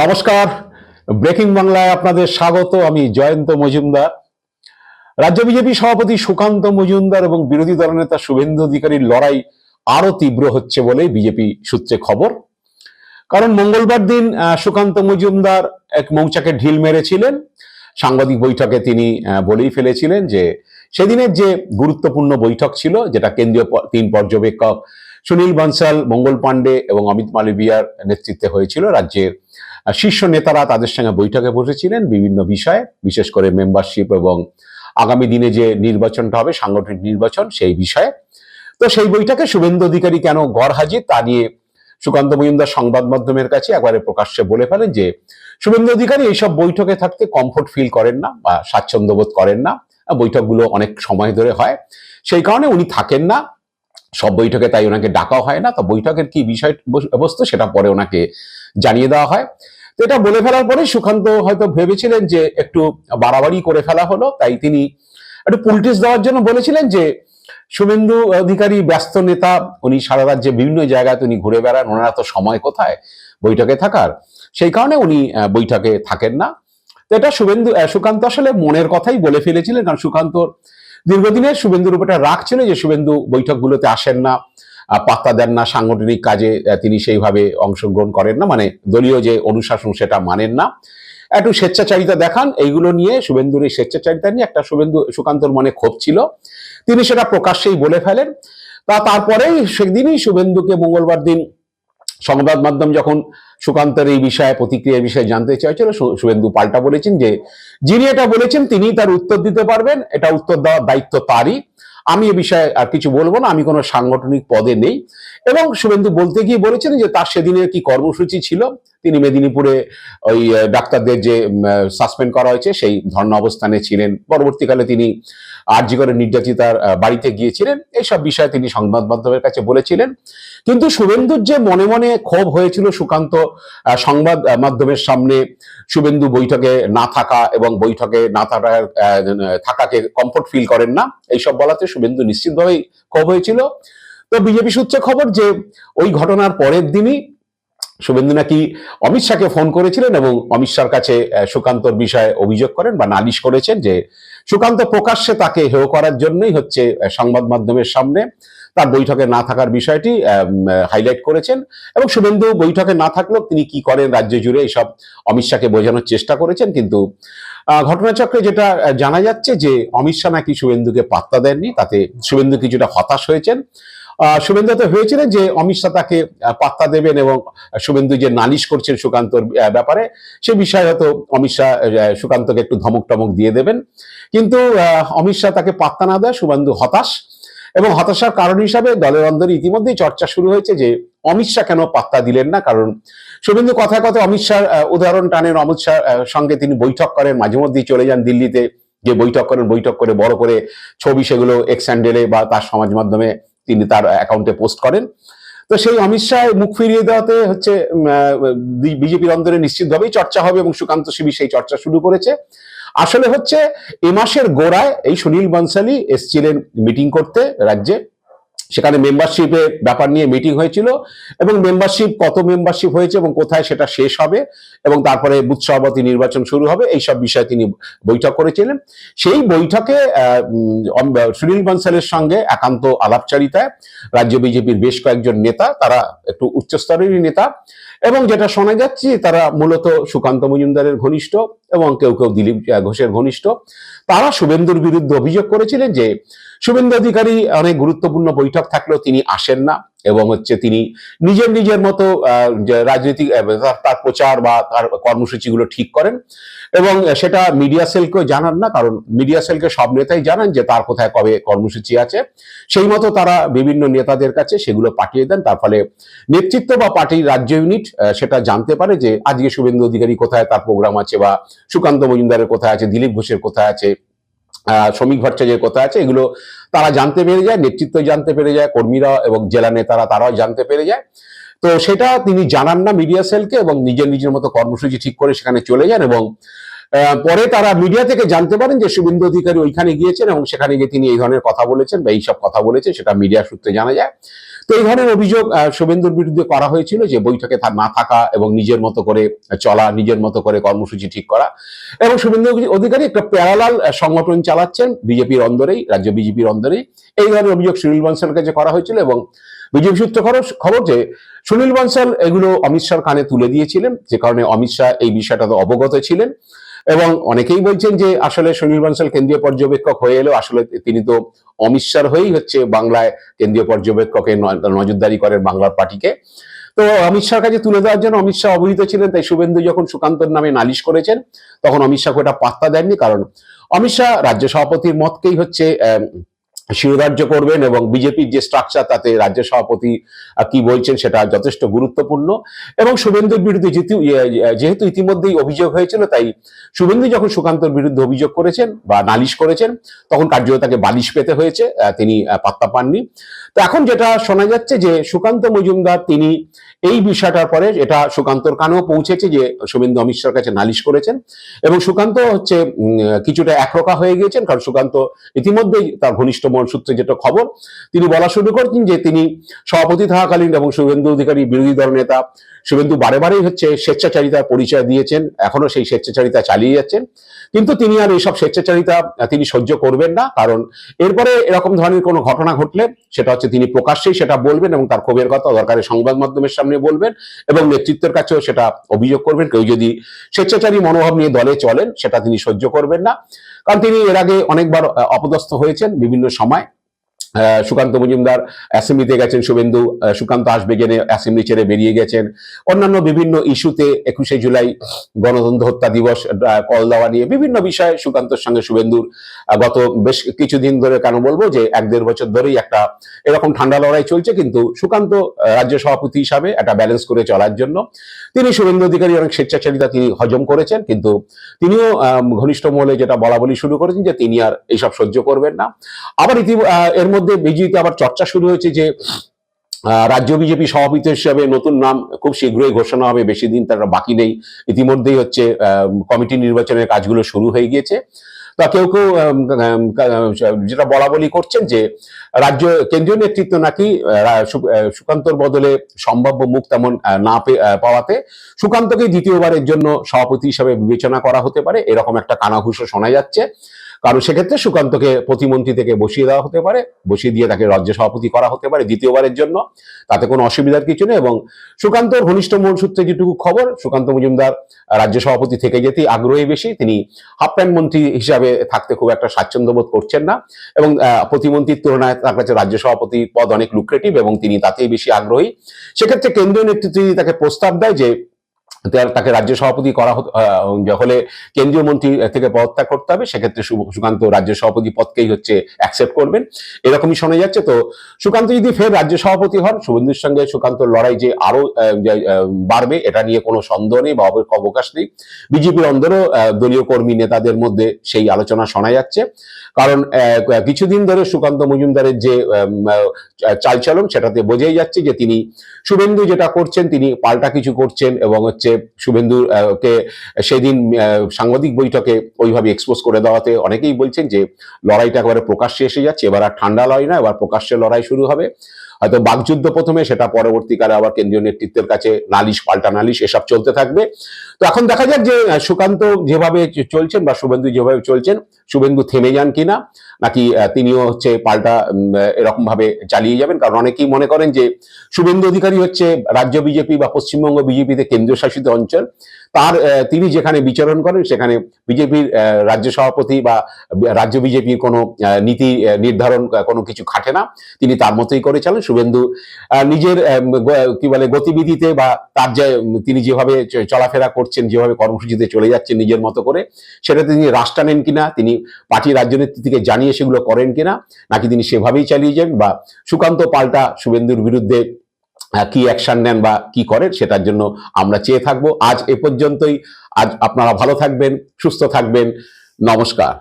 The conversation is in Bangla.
নমস্কার। ব্রেকিং বাংলায় আপনাদের স্বাগত। আমি জয়ন্ত মজুমদার। রাজ্য বিজেপি সভাপতি সুকান্ত মজুমদার এবং বিরোধী দলনেতা শুভেন্দু অধিকারীর লড়াই আরও তীব্র হচ্ছে বলে বিজেপি সূত্রে খবর। কারণ মঙ্গলবার দিন সুকান্ত মজুমদার এক মৌচাকে ঢিল মেরেছিলেন। সাংবাদিক বৈঠকে তিনি বলেই ফেলেছিলেন যে, সেদিনের যে গুরুত্বপূর্ণ বৈঠক ছিল, যেটা কেন্দ্রীয় তিন পর্যবেক্ষক সুনীল বনসাল, মঙ্গল পাণ্ডে এবং অমিত মালবিয়ার নেতৃত্বে হয়েছিল রাজ্যের শীর্ষ নেতারা তাদের সঙ্গে বৈঠকে বসেছিলেন বিভিন্ন বিষয়ে, বিশেষ করে মেম্বারশিপ এবং আগামী দিনে যে নির্বাচনটা হবে, সাংগঠনিক নির্বাচন সেই বিষয়ে। তো সেই বৈঠকে শুভেন্দু অধিকারী কেন গড় হাজির তা নিয়ে সুকান্ত মজুমদার সংবাদ মাধ্যমের কাছে একবারে প্রকাশ্যে বলে ফেলেন যে, শুভেন্দু অধিকারী এইসব বৈঠকে থাকতে কমফোর্ট ফিল করেন না বা স্বাচ্ছন্দ্য বোধ করেন না। বৈঠকগুলো অনেক সময় ধরে হয়। সেই কারণে উনি থাকেন না। সব বৈঠকে তাই ওনাকে ডাকাও হয় না, তো বৈঠকের কি বিষয় বস্তু সেটা পরে ওনাকে জানিয়ে দেওয়া হয়। তো এটা বলে ফেলার পরে সুকান্ত হয়তো ভেবেছিলেন যে একটু বাড়াবাড়ি করে ফেলা হলো, তাই তিনি একটু পুলটিস দেওয়ার জন্য বলেছিলেন যে শুভেন্দু অধিকারী ব্যস্ত নেতা, উনি সারা রাজ্যে বিভিন্ন জায়গায় উনি ঘুরে বেড়ান, ওনারা তো সময় কোথায় বৈঠকে থাকার? সেই কারণে উনি বৈঠকে থাকেন না। তো এটা শুভেন্দু সুকান্ত আসলে মনের কথাই বলে ফেলেছিলেন, কারণ সুকান্তর দীর্ঘদিনের শুভেন্দুর উপর একটা রাগ ছিল যে শুভেন্দু বৈঠকগুলোতে আসেন না পাত্তা দেন না, সাংগঠনিক কাজে তিনি সেইভাবে অংশগ্রহণ করেন না মানে দলীয় যে অনুশাসন সেটা মানেন না। একটু স্বেচ্ছাচারিতা দেখান, এইগুলো নিয়ে শুভেন্দুর এই স্বেচ্ছাচারিতা নিয়ে একটা শুভেন্দু, সুকান্তর মনে ক্ষোভ ছিল। তিনি সেটা প্রকাশ্যেই বলে ফেলেন। তা তারপরেই সেদিনই শুভেন্দুকে মঙ্গলবার দিন সংবাদ মাধ্যম যখন সুকান্তের এই বিষয়ে প্রতিক্রিয়ার বিষয়ে জানতে চাইছিল শুভেন্দু পাল্টা বলেছেন যে, যিনি এটা বলেছেন তিনি তার উত্তর দিতে পারবেন। এটা উত্তর দেওয়ার দায়িত্ব তারই। আমি এ বিষয়ে আর কিছু বলব না, আমি কোনো সাংগঠনিক পদে নেই। এবং শুভেন্দু বলতে গিয়ে বলেছেন যে তার সেদিনের কি কর্মসূচি ছিল? তিনি মেদিনীপুরে ওই ডাক্তারদের যে সাসপেন্ড করা হয়েছে, সেই ধর্ণা অবস্থানে ছিলেন। পরবর্তীকালে তিনি আরজি করে নির্যাতিতার বাড়িতে গিয়েছিলেন। এইসব বিষয়ে তিনি সংবাদ মাধ্যমের কাছে বলেছিলেন। কিন্তু শুভেন্দুর যে মনে মনে ক্ষোভ হয়েছিল সুকান্ত সংবাদ মাধ্যমের সামনে, শুভেন্দু বৈঠকে না থাকা এবং বৈঠকে না থাকার থাকাকে কমফোর্ট ফিল করেন না। এইসব বলাতে শুভেন্দু নিশ্চিতভাবেই কব হয়েছিল। তো বিজেপি সূত্রে খবর যে ওই ঘটনার পরের দিনই শুভেন্দু নাকি অমিত শাহকে ফোন করেছিলেন এবং অমিত শাহর কাছে সুকান্তর বিষয়ে অভিযোগ করেন বা নালিশ করেছেন যে সুকান্ত প্রকাশ্যে তাকে হেয় করার জন্যই হচ্ছে সংবাদ মাধ্যমের সামনে তার বৈঠকে না থাকার বিষয়টি হাইলাইট করেছেন এবং শুভেন্দু বৈঠকে না থাকলেও তিনি কি করেন রাজ্য জুড়ে এইসব অমিত শাহকে বোঝানোর চেষ্টা করেছেন। কিন্তু ঘটনাচক্রে যেটা জানা যাচ্ছে যে অমিত শাহ নাকি শুভেন্দুকে পাত্তা দেননি, তাতে শুভেন্দু কিছুটা হতাশ হয়েছেন। শুভেন্দু তো হয়েছিলেন যে অমিত শাহ তাকে পাত্তা দেবেন এবং শুভেন্দু যে নালিশ করছেন সুকান্তর ব্যাপারে, সে বিষয়ে হয়তো অমিত শাহ সুকান্তকে একটু ধমক টমক দিয়ে দেবেন। কিন্তু অমিত শাহ তাকে পাত্তা না দেয় শুভেন্দু হতাশ এবং হতাশার কারণ হিসাবে দলের অন্দরে ইতিমধ্যেই চর্চা শুরু হয়েছে যে অমিত শাহ কেন পাত্তা দিলেন না? কারণ শুভেন্দু কথায় কথা অমিত শাহ উদাহরণ টানেন অমিত শাহ সঙ্গে তিনি বৈঠক করেন, মাঝে মধ্যেই চলে যান দিল্লিতে, যে বৈঠক করেন, বৈঠক করে বড় করে ছবি সেগুলো এক্স বা তার সমাজ মাধ্যমে তিনি তার অ্যাকাউন্টে পোস্ট করেন। তো সেই অমিত শাহ মুখ ফিরিয়ে দেওয়াতে হচ্ছে বিজেপির অন্তরে নিশ্চিতভাবেই চর্চা হবে এবং সুকান্ত শিবি সেই চর্চা শুরু করেছে। আসলে হচ্ছে, এ মাসের গোড়ায় এই সুনীল বনসালি এসছিলেন মিটিং করতে রাজ্যে। সেখানে মেম্বারশিপের ব্যাপার নিয়ে মিটিং হয়েছিল এবং মেম্বারশিপ কত মেম্বারশিপ হয়েছে এবং কোথায় সেটা শেষ হবে এবং তারপরে বুথ সভাপতি নির্বাচন শুরু হবে, এইসব বিষয়ে তিনি বৈঠক করেছিলেন। সেই বৈঠকে সুনীল বনসালের সঙ্গে একান্ত আলাপচারিতায় রাজ্য বিজেপির বেশ কয়েকজন নেতা, তারা একটু উচ্চস্তরেরই নেতা এবং যেটা শোনা যাচ্ছে তারা মূলত সুকান্ত মজুমদারের ঘনিষ্ঠ এবং কেউ কেউ দিলীপ ঘোষের ঘনিষ্ঠ। তারা শুভেন্দুর বিরুদ্ধে অভিযোগ করেছিলেন যে, শুভেন্দু অধিকারী অনেক গুরুত্বপূর্ণ বৈঠক থাকলেও তিনি আসেন না। এবং হচ্ছে তিনি নিজের নিজের মতো তার- তার প্রচার বা তার কর্মসূচিগুলো ঠিক করেন এবং সেটা মিডিয়া সেলকেও জানান না, কারণ মিডিয়া সেলকে সব নেতাই জানান যে তার কোথায় কবে কর্মসূচি আছে। সেই মতো তারা বিভিন্ন নেতাদের কাছে সেগুলো পাঠিয়ে দেন, তার ফলে নেতৃত্ব বা পার্টির রাজ্য ইউনিট সেটা জানতে পারে যে আজকে শুভেন্দু অধিকারী কোথায়, তার প্রোগ্রাম আছে বা সুকান্ত মজুমদারের কোথায় আছে, দিলীপ ঘোষের কোথায় আছে। শ্রমিক ভট্টাচার্যের কথা আছে, এগুলো তারা জানতে পেরে যায়, নেতৃত্ব জানতে পেরে যায় কর্মীরা এবং জেলা নেতারা তারাও জানতে পেরে যায়। তো সেটা তিনি জানান না মিডিয়া সেলকে এবং নিজের নিজের মতো কর্মসূচি ঠিক করে সেখানে চলে যান এবং পরে তারা মিডিয়া থেকে জানতে পারেন যে শুভেন্দু অধিকারী ওইখানে গিয়েছেন এবং সেখানে গিয়ে তিনি এই ধরনের কথা বলেছেন বা এইসব কথা বলেছেন, সেটা মিডিয়া সূত্রে জানা যায়। তো এই ধরনের অভিযোগ শুভেন্দুর বিরুদ্ধে করা হয়েছিল যে বৈঠকে না থাকা এবং নিজের মতো করে চলা, নিজের মতো করে কর্মসূচি ঠিক করা এবং শুভেন্দু অধিকারী একটা প্যারালাল সংগঠন চালাচ্ছেন বিজেপির অন্দরেই, রাজ্য বিজেপির অন্দরেই। এই ধরনের অভিযোগ সুনীল বনসালের কাছে করা হয়েছিল এবং বিজেপি সূত্র খবর যে সুনীল বনসাল এগুলো অমিত শাহর কানে তুলে দিয়েছিলেন, যে কারণে অমিত শাহ এই বিষয়টাতে অবগত ছিলেন। এবং অনেকেই বলছেন যে আসলে সুনীল বনসাল কেন্দ্রীয় পর্যবেক্ষক হয়ে এলো আসলে তিনি তো অমিশ্বর হয়েই হচ্ছে বাংলায় কেন্দ্রীয় পর্যবেক্ষকের নজরদারি করেন বাংলার পার্টিকে। তো অমিত শাহর কাছে তুলে দেওয়ার জন্য অমিত শাহ অবহিত ছিলেন, তাই শুভেন্দু যখন সুকান্তর নামে নালিশ করেছেন, তখন অমিত শাহ পাত্তা দেননি, কারণ অমিত শাহ রাজ্য সভাপতির মতকেই হচ্ছে শিরোধার্য করবেন এবং বিজেপির যে স্ট্রাকচার তাতে রাজ্য সভাপতি কি বলছেন সেটা যথেষ্ট গুরুত্বপূর্ণ। এবং শুভেন্দুর বিরুদ্ধে যেহেতু- ইয়ে, ইতিমধ্যেই অভিযোগ হয়েছিল তাই শুভেন্দু যখন সুকান্তর বিরুদ্ধে অভিযোগ করেছেন বা নালিশ করেছেন তখন কার্যত তাকে বালিশ পেতে হয়েছে তিনি পাত্তা পাননি। তো এখন যেটা শোনা যাচ্ছে যে সুকান্ত মজুমদার তিনি এই বিষয়টার পরে এটা সুকান্তর কানেও পৌঁছেছে যে শুভেন্দু অমিত শাহর কাছে নালিশ করেছেন। এবং সুকান্ত হচ্ছে কিছুটা একরোকা হয়ে গিয়েছেন কারণ সুকান্ত ইতিমধ্যেই তার ঘনিষ্ঠ মন সূত্রে যেটা খবর, তিনি বলা শুরু করছেন যে তিনি সভাপতি থাকাকালীন এবং শুভেন্দু অধিকারী বিরোধী দল নেতা শুভেন্দু বারে বারেই হচ্ছে স্বেচ্ছাচারিতার পরিচয় দিয়েছেন, এখনও সেই স্বেচ্ছাচারিতা চালিয়ে যাচ্ছেন। কিন্তু তিনি আর এইসব স্বেচ্ছাচারিতা তিনি সহ্য করবেন না, কারণ এরপরে এরকম ধরনের কোনো ঘটনা ঘটলে সেটা হচ্ছে তিনি প্রকাশ্যেই সেটা বলবেন এবং তার ক্ষোভের কথা দরকারে সংবাদ মাধ্যমের সামনে বলবেন এবং নেতৃত্বের কাছেও সেটা অভিযোগ করবেন। কেউ যদি স্বেচ্ছাচারী মনোভাব নিয়ে দলে চলেন, সেটা তিনি সহ্য করবেন না। কারণ তিনি এর আগে অনেকবার অপদস্থ হয়েছেন বিভিন্ন সময়। সুকান্ত মজুমদার, অ্যাসেম্বলিতে গেছেন শুভেন্দু সুকান্ত আসবে জেনে অ্যাসেম্বলি ছেড়ে বেরিয়ে গেছেন। অন্যান্য বিভিন্ন ইস্যুতে একুশে জুলাই গণতন্ত্র হত্যা দিবস কল দেওয়া নিয়ে বিভিন্ন বিষয়ে সুকান্তর সঙ্গে শুভেন্দুর গত বেশ কিছুদিন ধরে কেন বলব যে এক দেড় বছর ধরেই একটা এরকম ঠান্ডা লড়াই চলছে, কিন্তু সুকান্ত রাজ্য সভাপতি হিসাবে একটা ব্যালেন্স করে চলার জন্য। তিনি শুভেন্দু অধিকারী অনেক স্বেচ্ছাচারিতা তিনি হজম করেছেন, কিন্তু তিনিও ঘনিষ্ঠ মহলে যেটা বলা বলি শুরু করেছেন যে তিনি আর এইসব সহ্য করবেন না। আবার ইতি এর মধ্যে বিজেপিতে আবার চর্চা শুরু হয়েছে যে রাজ্য বিজেপি সভাপতি হিসাবে নতুন নাম খুব শীঘ্রই ঘোষণা হবে, বেশি দিন তার বাকি নেই। ইতিমধ্যেই হচ্ছে কমিটি নির্বাচনের কাজগুলো শুরু হয়ে গিয়েছে। তা কেউ কেউ যেটা বলা বলি করছেন যে, রাজ্য কেন্দ্রীয় নেতৃত্ব নাকি সুকান্তর বদলে সম্ভাব্য মুখ তেমন না পাওয়াতে সুকান্তকে দ্বিতীয়বারের জন্য সভাপতি হিসাবে বিবেচনা করা হতে পারে। এরকম একটা কানাঘুষো শোনা যাচ্ছে। কারণ সেক্ষেত্রে সুকান্তকে প্রতিমন্ত্রী থেকে বসিয়ে দেওয়া হতে পারে, বসিয়ে দিয়ে তাকে রাজ্য সভাপতি করা হতে পারে দ্বিতীয়বারের জন্য। তাতে কোনো অসুবিধার কিছু নেই এবং সুকান্তর ঘনিষ্ঠ মূল সূত্রে যেটুকু খবর, সুকান্ত মজুমদার রাজ্য সভাপতি থেকে যেতেই আগ্রহী বেশি। তিনি হাফ প্যান্ট মন্ত্রী হিসাবে থাকতে খুব একটা স্বাচ্ছন্দ্য বোধ করছেন না এবং প্রতিমন্ত্রীর তুলনায় তার কাছে রাজ্য সভাপতি পদ অনেক লুক্রেটিভ এবং তিনি তাতেই বেশি আগ্রহী। সেক্ষেত্রে কেন্দ্রীয় নেতৃত্ব তাকে প্রস্তাব দেয় যে তাকে রাজ্য সভাপতি করা হলে কেন্দ্রীয় মন্ত্রী থেকে পদত্যাগ করতে হবে। সেক্ষেত্রে সুকান্ত রাজ্য সভাপতি পদকেই হচ্ছে অ্যাকসেপ্ট করবেন। এরকমই শোনা যাচ্ছে তো, সুকান্ত যদি ফের রাজ্য সভাপতি হন, শুভেন্দুর সঙ্গে সুকান্তর লড়াই যে আরও বাড়বে, এটা নিয়ে কোনো সন্দেহ নেই বা অবকাশ নেই। বিজেপির অন্দরও দলীয় কর্মী নেতাদের মধ্যে সেই আলোচনা শোনা যাচ্ছে। কারণ কিছুদিন ধরে সুকান্ত মজুমদারের যে চালচলন, সেটাতে বোঝাই যাচ্ছে যে তিনি, শুভেন্দু যেটা করছেন, তিনি পাল্টা কিছু করছেন এবং হচ্ছে শুভেন্দু আহ, কে সেদিন সাংবাদিক বৈঠকে ওইভাবে এক্সপোজ করে দেওয়াতে অনেকেই বলছেন যে লড়াইটা একেবারে প্রকাশ্যে এসে যাচ্ছে এবার আর ঠান্ডা লড়াই না এবার প্রকাশ্যে লড়াই শুরু হবে। হয়তো বাকযুদ্ধ প্রথমে, সেটা পরবর্তীকালে আবার কেন্দ্রীয় নেতৃত্বের কাছে নালিশ, পাল্টা নালিশ, এসব চলতে থাকবে। তো এখন দেখা যাক যে সুকান্ত যেভাবে চলছেন বা শুভেন্দু যেভাবে চলছেন, শুভেন্দু থেমে যান কিনা, নাকি তিনিও হচ্ছে পাল্টা এরকম ভাবে চালিয়ে যাবেন। কারণ অনেকেই মনে করেন যে, শুভেন্দু অধিকারী হচ্ছে রাজ্য বিজেপি বা পশ্চিমবঙ্গ বিজেপিতে কেন্দ্রীয় শাসিত অঞ্চল। তার তিনি যেখানে বিচরণ করেন, সেখানে বিজেপির রাজ্য সভাপতি বা রাজ্য বিজেপির কোনো নীতি নির্ধারণ কোনো কিছু খাটে না। তিনি তার মতোই করে চালান। শুভেন্দু নিজের কি বলে, গতিবিধিতে বা তার যে, তিনি যেভাবে চলাফেরা করছেন, যেভাবে কর্মসূচিতে চলে যাচ্ছেন নিজের মতো করে, সেটা তিনি রাশ টানেন কিনা, তিনি পার্টি রাজ্য নেতৃত্বকে জানিয়ে সেগুলো করেন কিনা, নাকি তিনি সেভাবেই চালিয়ে যান বা সুকান্ত পাল্টা শুভেন্দুর বিরুদ্ধে কি অ্যাকশন নেন বা কি করেন সেটার জন্য আমরা চেয়ে থাকব। আজ এ পর্যন্তই। আজ আপনারা ভালো থাকবেন, সুস্থ থাকবেন। নমস্কার।